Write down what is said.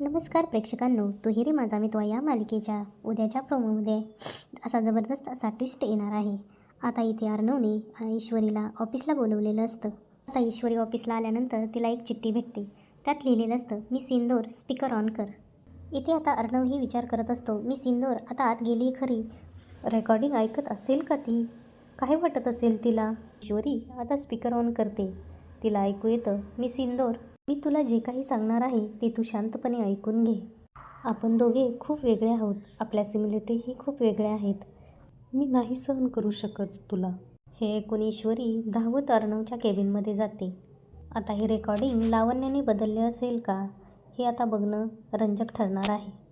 नमस्कार प्रेक्षकांनो तुहिरी माझा मित्र या मालिकेच्या उद्याच्या प्रोमोमध्ये असा जबरदस्त असा ट्विस्ट येणार आहे. आता इथे अर्णवने ईश्वरीला ऑफिसला बोलवलेलं असतं. आता ईश्वरी ऑफिसला आल्यानंतर तिला एक चिठ्ठी भेटते. त्यात लिहिलेलं असतं मी सिंदोर स्पीकर ऑन कर. इथे आता अर्णवही विचार करत असतो मी सिंदोर आता आत गेली खरी. रेकॉर्डिंग ऐकत असेल का ती? काय वाटत असेल तिला? ईश्वरी आता स्पीकर ऑन करते. तिला ऐकू येतं मी सिंदोर मी तुला जे काही सांगणार आहे ते तू शांतपणे ऐकून घे. आपण दोघे खूप वेगळे आहोत. आपल्या सिमिलिटीही खूप वेगळ्या आहेत. मी नाही सहन करू शकत तुला. हे ऐकून ईश्वरी धावत अर्णवच्या केबिनमध्ये जाते. आता हे रेकॉर्डिंग लावण्याने बदलले असेल का? हे आता बघणं रंजक ठरणार आहे.